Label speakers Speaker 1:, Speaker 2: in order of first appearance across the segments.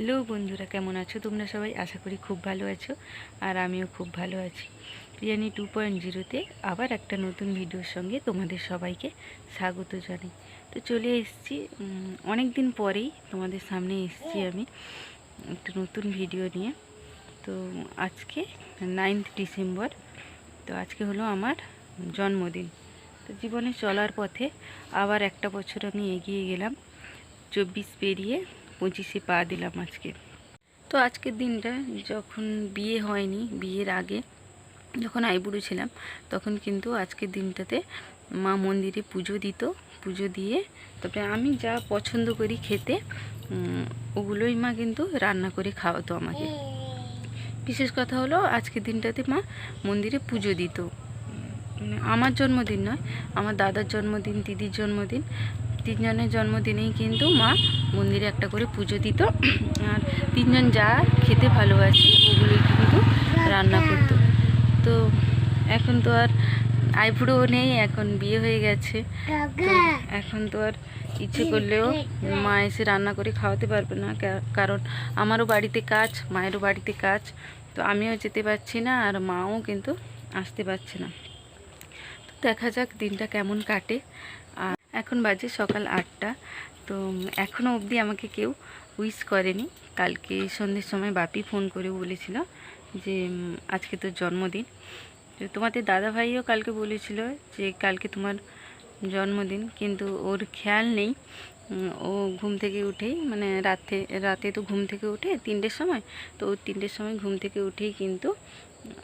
Speaker 1: Hello বন্ধুরা, কেমন আছো? তোমরা সবাই আশা করি খুব ভালো আছো আর আমিও খুব ভালো আছি। রিয়ানি টু পয়েন্ট জিরোতে আবার একটা নতুন ভিডিওর সঙ্গে তোমাদের সবাইকে স্বাগত জানাই। তো চলে এসেছি অনেক দিন পরেই তোমাদের সামনে এসেছি আমি একটা নতুন ভিডিও নিয়ে। তো আজকে নাইন্থ ডিসেম্বর, তো আজকে হলো আমার জন্মদিন। তো জীবনে চলার পথে আবার একটা বছর আমি এগিয়ে গেলাম, চব্বিশ পেরিয়ে পঁচিশে পা দিলাম আজকে। তো আজকের দিনটা যখন বিয়ে হয়নি, বিয়ের আগে যখন আইবুড়ো ছিলাম, তখন কিন্তু আজকের দিনটাতে মা মন্দিরে পুজো দিত, পুজো দিয়ে তারপরে আমি যা পছন্দ করি খেতে ওগুলোই মা কিন্তু রান্না করে খাওয়াতো আমাকে। বিশেষ কথা হলো আজকের দিনটাতে মা মন্দিরে পুজো দিত। মানে আমার জন্মদিন নয়, আমার দাদার জন্মদিন, দিদির জন্মদিন তিনজনের জন্মদিনেই কিন্তু মা মন্দিরে একটা করে পুজো দিত। আর তিনজন যা খেতে ভালোবাসে, ওগুলোই কিন্তু রান্না করতো। তো এখন তো আর আইবুড়োও নেই, এখন বিয়ে হয়ে গেছে। এখন তো আর ইচ্ছে করলেও মা এসে রান্না করে খাওয়াতে পারবে না কারণ আমারও বাড়িতে কাজ, মায়েরও বাড়িতে কাজ। তো আমিও যেতে পারছি না, আর মাও কিন্তু আসতে পারছে না। তো দেখা যাক দিনটা কেমন কাটে। আর এখন বাজে সকাল আটটা। তো এখনও অবধি আমাকে কেউ উইশ করেনি। কালকে সন্ধ্যের সময় বাপি ফোন করে বলেছিল যে আজকে তোর জন্মদিন। তো তোমাদের দাদা ভাইও কালকে বলেছিল যে, কালকে তোমার জন্মদিন। কিন্তু ওর খেয়াল নেই। ও ঘুম থেকে উঠেই মানে রাতে রাতে তো ঘুম থেকে উঠে তিনটের সময়। তো ও তিনটের সময় ঘুম থেকে উঠেই কিন্তু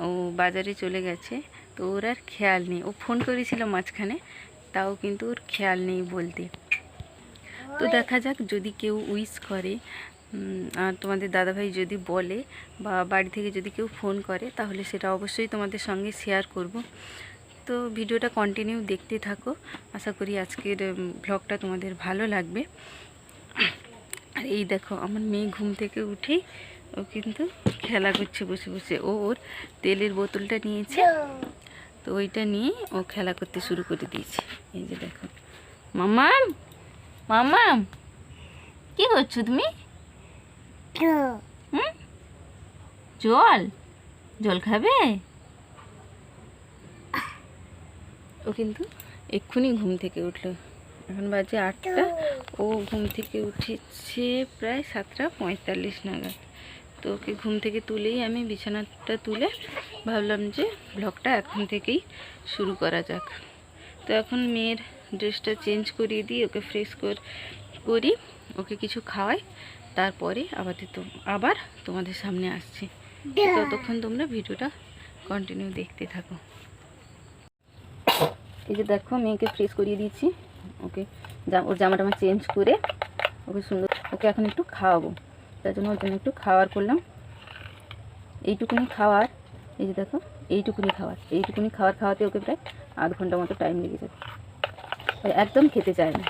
Speaker 1: ও বাজারে চলে গেছে। তো ওর আর খেয়াল নেই। ও ফোন করেছিল মাঝখানে তাও কিন্তু ওর খেয়াল নেই বলতে। তো দেখা যাক যদি কেউ উইশ করে আর তোমাদের দাদাভাই যদি বলে বা বাড়ি থেকে যদি কেউ ফোন করে তাহলে সেটা অবশ্যই তোমাদের সঙ্গে শেয়ার করব। তো ভিডিওটা কন্টিনিউ দেখতে থাকো। আশা করি আজকের ব্লগটা তোমাদের ভালো লাগবে। আর এই দেখো আমার মেয়ে ঘুম থেকে উঠেই ও কিন্তু খেলা করছে বসে বসে। ও ওর তেলের বোতলটা নিয়েছে। তো ওইটা নিয়ে ও খেলা করতে শুরু করে দিয়েছে। এই যে দেখো। মামাম মামাম কি করছ তুমি? জল? জল খাবে? ও কিন্তু এক্ষুনি ঘুম থেকে উঠল। এখন বাজে আটটা। ও ঘুম থেকে উঠেছে প্রায় সাতটা পঁয়তাল্লিশ নাগাদ। তো ওকে ঘুম থেকে তুলেই আমি বিছানাটা তুলে ভাবলাম যে ব্লগটা এখন থেকেই শুরু করা যাক। তো এখন মেয়ের ড্রেসটা চেঞ্জ করিয়ে দিই ওকে ফ্রেশ কর করি ওকে কিছু খাওয়াই তারপরে আবার তো আবার তোমাদের সামনে আসছি। ততক্ষণ তোমরা ভিডিওটা কন্টিনিউ দেখতে থাকো। এই যে দেখো মেয়েকে ফ্রেশ করিয়ে দিয়েছি ওকে ওর জামা টামা চেঞ্জ করে ওকে সুন্দর ওকে এখন একটু খাওয়াবো। তার জন্য ওর জন্য একটু খাওয়ার করলাম। এইটুকুনি খাওয়ার, এই যে দেখো, এইটুকুনি খাওয়ার। এইটুকুনি খাওয়ার খাওয়াতে ওকে প্রায় আধ ঘণ্টা মতো টাইম লেগে যাবে। একদম খেতে চায় না।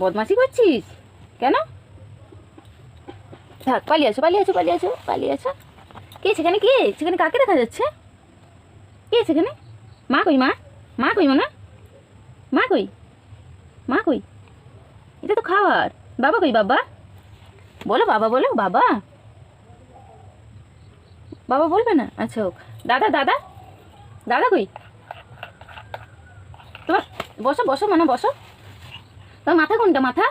Speaker 1: বদমাসি করছিস? কেন? থাক, পালিয়ে আছো পালিয়ে আছো পালিয়ে আছো পালিয়ে আছো কে সেখানে কে? সেখানে কাকে দেখা যাচ্ছে? কে সেখানে? মা কই, মা? মা কই, মা? মা কই? মা কই? এটা তো খাওয়ার। বাবা কই, বাবা? বলো, বাবা বলো, বাবা। বাবা বলবে না? আচ্ছা হোক। দাদা দাদা। দাদা কই? তোমার, বসো বসো মানে বসো। তোমার মাথা কোনটা, মাথা?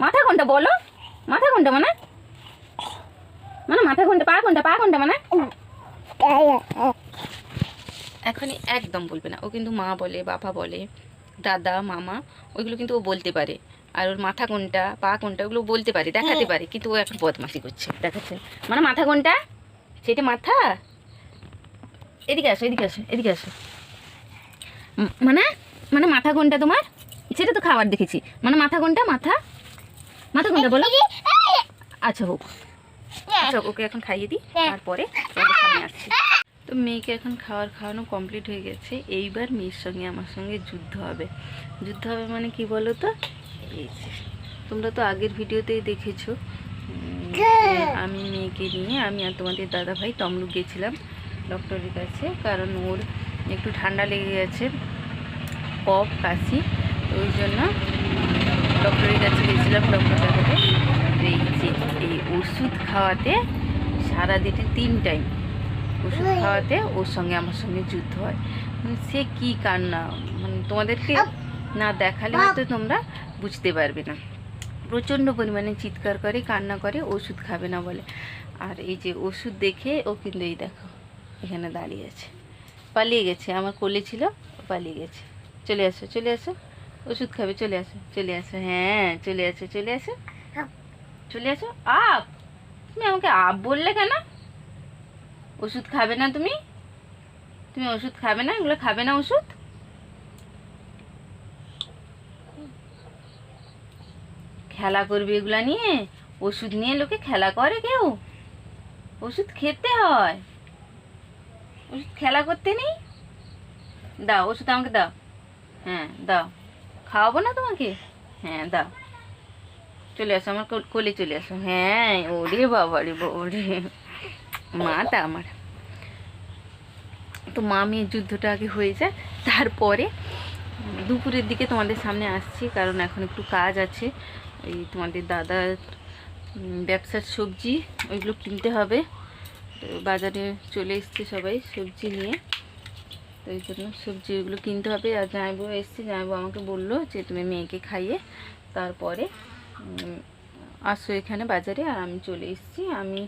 Speaker 1: মাথা কোনটা, বলো। মাথা কোনটা মানে? মানে মাথা কোনটা, পা কোনটা পা কোনটা মানে? এখনই একদম বলবে না। ও কিন্তু মা বলে, বাবা বলে, দাদা, মামা, ওইগুলো কিন্তু ও বলতে পারে। আর ওর মাথা কোনটা পা কোনটা ওগুলো বলতে পারে দেখাতে পারে কিন্তু ও এখন বদমাসি করছে। দেখাচ্ছে। মানে মাথা কোনটা? সেটা মাথা? এদিকে আসো এদিকে আসো এদিকে আসো। মানে? মানে মাথা কোনটা তোমার? সেটা তো খাবার দেখেছি। মানে মাথা কোনটা? মাথা? মাথা কোনটা বলো? আচ্ছা হোক। আচ্ছা ওকে এখন খাইয়ে দিই তারপরে সামনে আসছি। তো মেয়েকে এখন খাওয়ার খাওয়ানো কমপ্লিট হয়ে গেছে। এইবার মেয়ের সঙ্গে আমার সঙ্গে যুদ্ধ হবে। যুদ্ধ হবে মানে কি বলো তো এই তোমরা তো আগের ভিডিওতেই দেখেছ। আমি মেয়েকে নিয়ে আমি আর তোমাদের দাদা ভাই তমলুক গেছিলাম ডক্টরের কাছে কারণ ওর একটু ঠান্ডা লেগে গেছে কফ কাশি ওই জন্য ডক্টরের কাছে গেছিলাম ডক্টর দেখাতে এই ওষুধ খাওয়াতে সারাদিনে তিন টাইম ওষুধ খাওয়াতে ওর সঙ্গে আমার সঙ্গে যুদ্ধ হয়। মানে সে কি কান্না? মানে তোমাদেরকে না দেখালে হয়তো তোমরা বুঝতে পারবে না। প্রচণ্ড পরিমাণে চিৎকার করে, কান্না করে, ওষুধ খাবে না বলে। আর এই যে ওষুধ দেখে ও কিন্তু এই দেখো, এখানে দাঁড়িয়ে আছে। পালিয়ে গেছে, আমার কোলে ছিল পালিয়ে গেছে। চলে আসো চলে আসো। ওষুধ খাবে, চলে আসো চলে আসো। হ্যাঁ চলে আসো চলে আসো। চলে আসো। আপ! তুমি আমাকে আপ বললে কেন? ওষুধ খাবে না তুমি? তুমি ওষুধ খাবে না? এগুলো খাবে না ওষুধ? খেলা করবে এগুলা নিয়ে? ওষুধ নিয়ে লোকে খেলা করে কেউ? ওষুধ খেতে হয়। ওষুধ খেলা করতে নেই? দাও, ওষুধ আমাকে দাও। হ্যাঁ দাও। খাওয়াবো না তোমাকে? হ্যাঁ দাও। চলে আসো, আমার কোল- চলে আসো। হ্যাঁ ওরে বাবা রে, ওরে। মা তা আমার। তো মা মেয়ের যুদ্ধটা আগে হয়ে যায় তারপরে দুপুরের দিকে তোমাদের সামনে আসছি, কারণ এখন একটু কাজ আছে। এই তোমাদের দাদার ব্যবসার সবজি, ওইগুলো কিনতে হবে। বাজারে চলে এসছে সবাই সবজি নিয়ে। তো এই জন্য সবজি ওইগুলো কিনতে হবে। আর জামাইবু এসছে, জামাইবু আমাকে বলল যে, তুমি মেয়েকে খাইয়ে তারপরে আসো এখানে বাজারে। আর আমি চলে এসেছি। আমি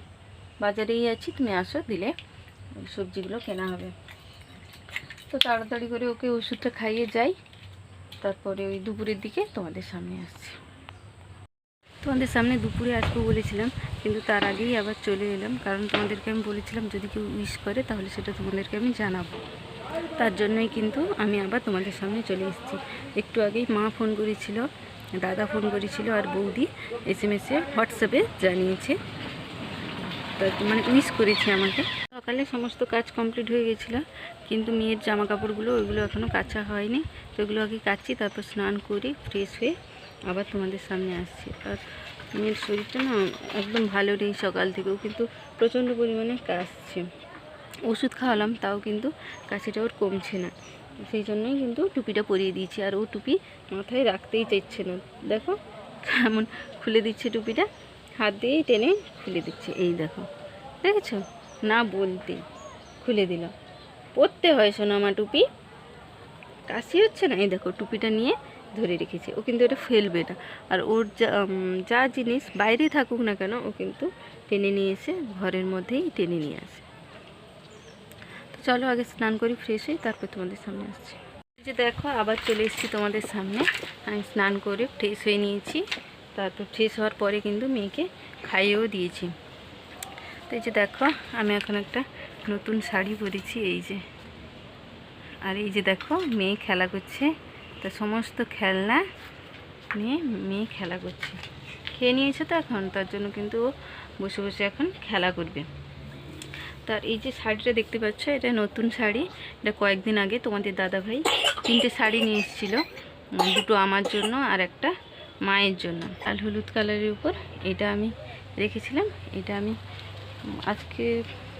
Speaker 1: বাজারেই আছি, তুমি আসো, দিলে সবজিগুলো কেনা হবে। তো তাড়াতাড়ি করে ওকে ওষুধটা খাইয়ে যাই। তারপরে ওই দুপুরের দিকে তোমাদের সামনে আসছি। তোমাদের সামনে দুপুরে আসব বলেছিলাম, কিন্তু তার আগেই আবার চলে এলাম। কারণ তোমাদেরকে আমি বলেছিলাম, যদি কেউ উইশ করে, তাহলে সেটা তোমাদেরকে আমি জানাব। তার জন্যই কিন্তু আমি আবার তোমাদের সামনে চলে এসেছি। একটু আগেই মা ফোন করেছিল, দাদা ফোন করেছিল আর বৌদি এস এম এসে হোয়াটসঅ্যাপে জানিয়েছে। মানে উইশ করেছে আমাকে। সকালে সমস্ত কাজ কমপ্লিট হয়ে গেছিল, কিন্তু মেয়ের জামা কাপড়গুলো ওইগুলো এখনও কাচা হয়নি। তো ওইগুলো আগে কাচ্ছি তারপর স্নান করে ফ্রেশ হয়ে আবার তোমাদের সামনে আসছি। আর মেয়ের শরীরটা না একদম ভালো নেই সকাল থেকেও, কিন্তু প্রচণ্ড পরিমাণে কাশছে। ওষুধ খাওয়ালাম, তাও কিন্তু কাশিটা ওর কমছে না। সেই জন্যই কিন্তু টুপিটা পরিয়ে দিয়েছি, আর ও টুপি মাথায় রাখতেই চাইছে না। দেখো কেমন খুলে দিচ্ছে টুপিটা, হাত দিয়েই টেনে খুলে দিচ্ছে। এই দেখো, দেখেছ? না বলতে খুলে দিল। পরতে হয় সোনামা টুপি, কাশি হচ্ছে না? এই দেখো, টুপিটা নিয়ে ধরে রেখেছে। ও কিন্তু এটা ফেলবে না। আর ওর যা জিনিস বাইরে থাকুক না কেন, ও কিন্তু টেনে নিয়ে এসে ঘরের মধ্যেই টেনে নিয়ে আসে। তো চলো আগে স্নান করি ফ্রেশ হই, তারপর তোমাদের সামনে আসছি। যে দেখো, আবার চলে এসেছি তোমাদের সামনে। আমি স্নান করে ফ্রেশ হয়ে নিয়েছি। তারপর ফ্রেশ হওয়ার পরে কিন্তু মেয়েকে খাইয়েও দিয়েছি। তো এই যে দেখো, আমি এখন একটা নতুন শাড়ি পরেছি, এই যে। আর এই যে দেখো, মেয়ে খেলা করছে। তো সমস্ত খেলনা নিয়ে মেয়ে খেলা করছে। খেয়ে নিয়েছে তো এখন, তার জন্য কিন্তু বসে বসে এখন খেলা করবে। তার এই যে শাড়িটা দেখতে পাচ্ছ, এটা নতুন শাড়ি, এটা কয়েকদিন আগে তোমাদের দাদাভাই তিনটে শাড়ি নিয়ে এসেছিল দুটো আমার জন্য আর একটা মায়ের জন্য। লাল হলুদ কালারের উপর এটা আমি রেখেছিলাম, এটা আমি আজকে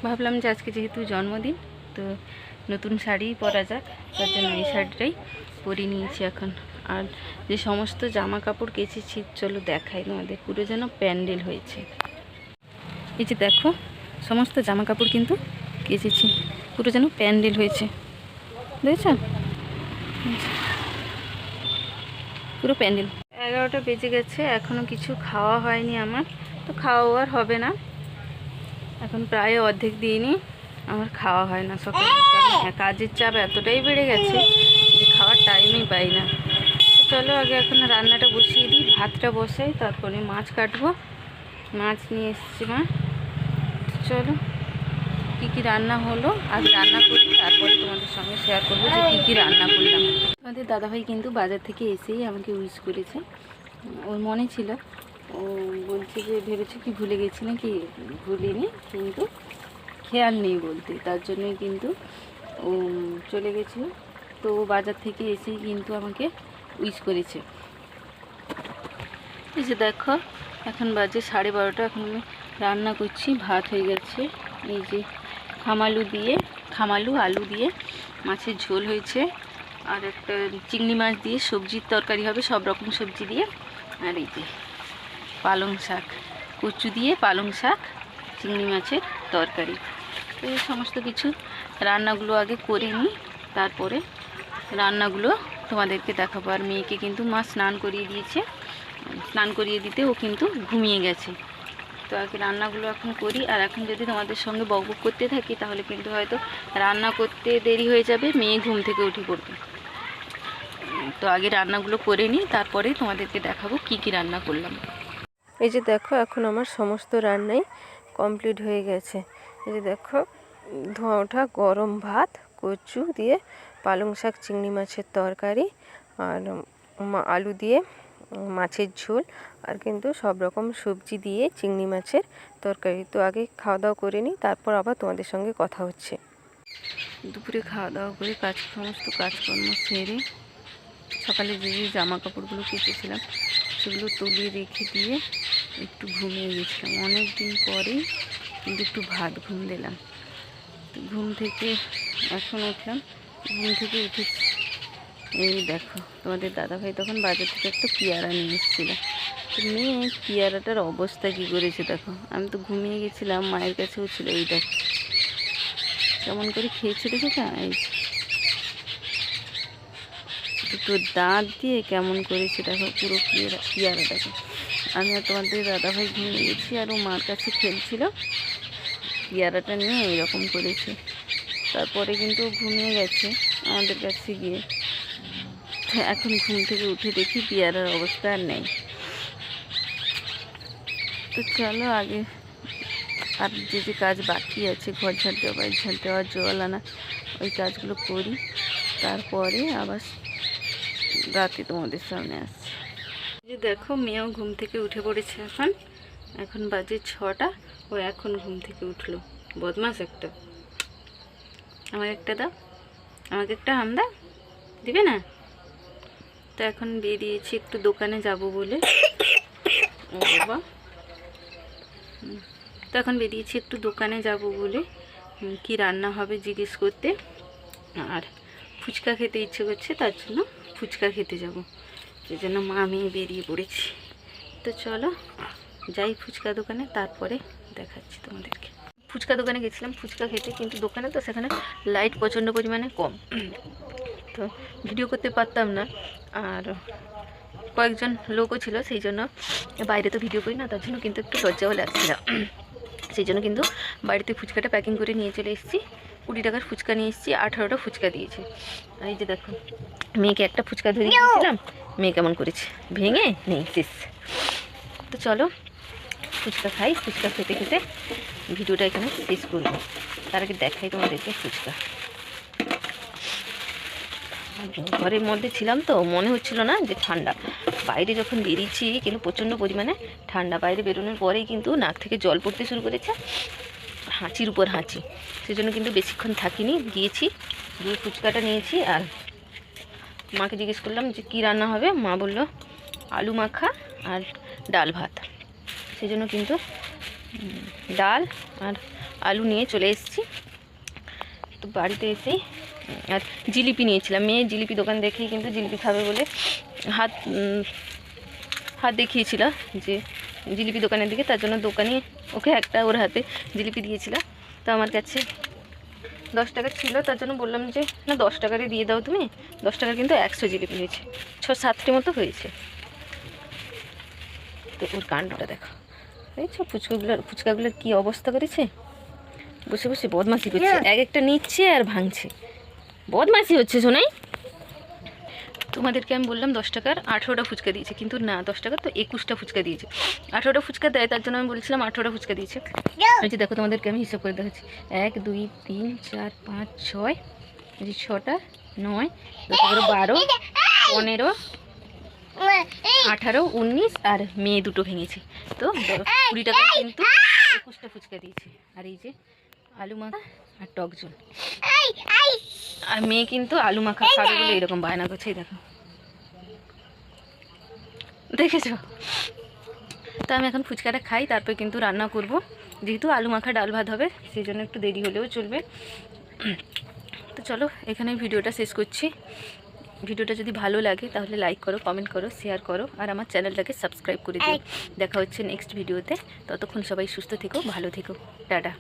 Speaker 1: ভাবলাম যে আজকে যেহেতু জন্মদিন, তো নতুন শাড়ি পরা যাক, তার জন্য এই শাড়িটাই পরে নিয়েছি এখন। আর যে সমস্ত জামা কাপড় কেচেছি চলো দেখাই তোমাদের। পুরো যেন প্যান্ডেল হয়েছে। এই যে দেখো সমস্ত জামা কাপড় কিন্তু কেচেছি। পুরো যেন প্যান্ডেল হয়েছে। দেখেছ? পুরো প্যান্ডেল। এগারোটা বেজে গেছে এখনও কিছু খাওয়া হয়নি আমার। তো খাওয়া আর হবে না। এখন প্রায় অর্ধেক দিনই আমার খাওয়া হয় না সকালে। হ্যাঁ, কাজের চাপ এতটাই বেড়ে গেছে। টাইমই পাই না। চলো আগে এখন রান্নাটা বসিয়ে দিই, ভাতটা বসাই তারপরে মাছ কাটবো। মাছ নিয়ে এসছি মা। চলো, কী কী রান্না হলো, আজ রান্না করি তারপরে তোমাদের সঙ্গে শেয়ার করব যে কী কী রান্না করলাম। আমাদের দাদাভাই কিন্তু বাজার থেকে এসেই আমাকে উইশ করেছে। ওর মনে ছিল, ও বলছে যে ভেবেছে কি ভুলে গেছি না নাকি? ভুলিনি, কিন্তু খেয়াল নেই বলতে। তার জন্যই কিন্তু ও চলে গেছিল। তো বাজার থেকে এসেই কিন্তু আমাকে উইশ করেছে। এই যে দেখো, এখন বাজে সাড়ে বারোটা, এখন আমি রান্না করছি, ভাত হয়ে গেছে। এই যে খামালু দিয়ে, খামালু, আলু দিয়ে মাছের ঝোল হয়েছে। আর একটা চিংড়ি মাছ দিয়ে সবজির তরকারি হবে, সব রকম সবজি দিয়ে। আর এই যে পালং শাক, কচু দিয়ে পালং শাক, চিংড়ি মাছের তরকারি। এই সমস্ত কিছু রান্নাগুলো আগে করে নিই, তারপরে রান্নাগুলো তোমাদেরকে দেখাবো। আর মেয়েকে কিন্তু মা স্নান করিয়ে দিয়েছে। স্নান করিয়ে দিতে ও কিন্তু ঘুমিয়ে গেছে। তো আগে রান্নাগুলো এখন করি। আর এখন যদি তোমাদের সঙ্গে বকবক করতে থাকি, তাহলে কিন্তু হয়তো রান্না করতে দেরি হয়ে যাবে। মেয়ে ঘুম থেকে উঠে পড়বে। তো আগে রান্নাগুলো করে নিই, তারপরে তোমাদেরকে দেখাবো কি কি রান্না করলাম।
Speaker 2: এই যে দেখো, এখন আমার সমস্ত রান্নাই কমপ্লিট হয়ে গেছে। এই যে দেখো, ধোঁয়া ওঠা, গরম ভাত, কচু দিয়ে পালং শাক, চিংড়ি মাছের তরকারি আর আলু দিয়ে মাছের ঝোল আর কিন্তু সব রকম সবজি দিয়ে চিংড়ি মাছের তরকারি। তো আগে খাওয়া দাওয়া করে নিই, তারপর আবার তোমাদের সঙ্গে কথা হচ্ছে।
Speaker 1: দুপুরে খাওয়া দাওয়া করে কাজ, সমস্ত কাজকর্ম সেরে সকালে যে যে জামা কাপড়গুলো কেটেছিলাম সেগুলো তুলিয়ে রেখে দিয়ে একটু ঘুমিয়ে গেছিলাম। অনেক দিন পরেই কিন্তু একটু ভাত ঘুম দিলাম। ঘুম থেকে এখন উঠলাম ঘুম থেকে উঠেছি। এই দেখো, তোমাদের দাদাভাই তখন বাজার থেকে একটা পেয়ারা নিয়ে এসেছিল। তো মেয়ে, পেয়ারাটার অবস্থা কী করেছে দেখো। আমি তো ঘুমিয়ে গেছিলাম, মায়ের কাছেও ছিল, এই দেখো। কেমন করে খেয়েছে দেখেছ এই দুটো দাঁত দিয়ে কেমন করেছে দেখো, পুরো পেয়ারা পেয়ারাটাকে আমি আর তোমাদের দাদাভাই ঘুমিয়ে গেছি আর ও মার কাছে খেলছিল। পেয়ারাটা নিয়ে এরকম করেছে। তারপরে কিন্তু ঘুমিয়ে গেছে আমাদের কাছে গিয়ে। এখন ঘুম থেকে উঠে দেখি পেয়ারার অবস্থা আর নেই। তো চলো আগে আর যে যে কাজ বাকি আছে, ঘর ঝাড় দেওয়া, বাড়ি ঝাড় দেওয়া, জল আনা, ওই কাজগুলো করি। তারপরে আবার রাতে তোমাদের সামনে আসছি। যে দেখো, মেয়েও ঘুম থেকে উঠে পড়েছে এখন। এখন বাজে ছটা, ও এখন ঘুম থেকে উঠল। বদমাস একটা। আমাকে একটা দাও। আমাকে একটা আম দাও। দিবে না? তো এখন বেরিয়েছি একটু দোকানে যাব বলে। ও বাবা। তো এখন বেরিয়েছি একটু দোকানে যাব বলে। কি রান্না হবে জিজ্ঞেস করতে। আর ফুচকা খেতে ইচ্ছে করছে, তার জন্য ফুচকা খেতে যাব। সেই জন্য মা, আমি বেরিয়ে পড়েছি। তো চলো, যাই ফুচকা দোকানে, তারপরে দেখাচ্ছি তোমাদেরকে। ফুচকা দোকানে গেছিলাম, ফুচকা খেতে কিন্তু দোকানে তো সেখানে লাইট প্রচণ্ড পরিমাণে কম। তো ভিডিও করতে পারতাম না। আর কয়েকজন লোকও ছিল, সেই জন্য বাইরে তো ভিডিও করি না, তার জন্য কিন্তু একটু লজ্জাও লাগছিল সেই জন্য কিন্তু বাড়িতে ফুচকাটা প্যাকিং করে নিয়ে চলে এসেছি। কুড়ি টাকার ফুচকা নিয়ে এসেছি, আঠারোটা ফুচকা দিয়েছে। আর এই যে দেখো, মেয়েকে একটা ফুচকা ধরে দিয়েছিলাম, মেয়ে কেমন করেছে? ভেঙে, নেই, শেষ। তো চলো ফুচকা খাই, ফুচকা খেতে খেতে ভিডিওটা এখানে শেষ করব তার আগে দেখাই তোমাদেরকে ফুচকা। ঘরের মধ্যে ছিলাম তো, মনে হচ্ছিল না যে ঠান্ডা। বাইরে যখন বেরিয়েছি, কিন্তু প্রচণ্ড পরিমাণে ঠান্ডা। বাইরে বেরোনোর পরেই কিন্তু নাক থেকে জল পড়তে শুরু করেছে, হাঁচির উপর হাঁচি। সেজন্য কিন্তু বেশিক্ষণ থাকিনি, গিয়েছি, গিয়ে ফুচকাটা নিয়েছি আর মাকে জিজ্ঞেস করলাম যে কী রান্না হবে? মা বলল, আলু মাখা আর ডাল ভাত। সেই জন্য কিন্তু ডাল আর আলু নিয়ে চলে এসেছি। তো বাড়িতে এসেই আর জিলিপি নিয়েছিলাম। মেয়ে জিলিপি দোকান দেখেই কিন্তু জিলিপি খাবে বলে হাত হাত দেখিয়েছিল যে জিলিপি দোকানের দিকে। তার জন্য দোকানে ওকে একটা ওর হাতে জিলিপি দিয়েছিল। তো আমার কাছে দশ টাকা ছিল। তার জন্য বললাম যে, না, দশ টাকারই দিয়ে দাও তুমি। দশ টাকা কিন্তু একশো জিলিপি হয়েছে। ছ, সাতটি মতো হয়েছে। তো ওর কাণ্ডটা দেখো। দেখছ ফুচকাগুলোর ফুচকাগুলোর কী অবস্থা করেছে? বসে বসে বদমাসি করছে। এক একটা নিচ্ছে আর ভাঙছে। বদমাসি হচ্ছে শোনাই তোমাদেরকে আমি বললাম দশ টাকার আঠেরোটা ফুচকা দিয়েছে কিন্তু না দশ টাকার তো একুশটা ফুচকা দিয়েছে। আঠেরোটা ফুচকা দেয় তার জন্য আমি বলছিলাম আঠেরোটা ফুচকা দিয়েছে। যে দেখো তোমাদেরকে আমি হিসাব করে দেখাচ্ছি। এক দুই তিন চার পাঁচ ছয় ছটা নয় দশ বারো পনেরো আঠারো উনিশ আর মেয়ে দুটো ভেঙেছে। তো কুড়ি টাকা কিন্তু একুশটা ফুচকা দিয়েছে। আর এই যে আলু মাখা আর টক ঝোল আর মেয়ে কিন্তু আলু মাখা খাবে বলে এরকম বায়না করছে দেখো। দেখেছ? তো আমি এখন ফুচকাটা খাই তারপর কিন্তু রান্না করব। যেহেতু আলু মাখা ডাল ভাত হবে সেই জন্য একটু দেরি হলেও চলবে। তো চলো এখানে ভিডিওটা শেষ করছি। ভিডিওটা যদি ভালো লাগে তাহলে লাইক করো কমেন্ট করো শেয়ার করো আর আমার চ্যানেলটাকে সাবস্ক্রাইব করে দিও। দেখা হচ্ছে নেক্সট ভিডিওতে ততক্ষণ সবাই সুস্থ থেকো ভালো থেকো। টাটা।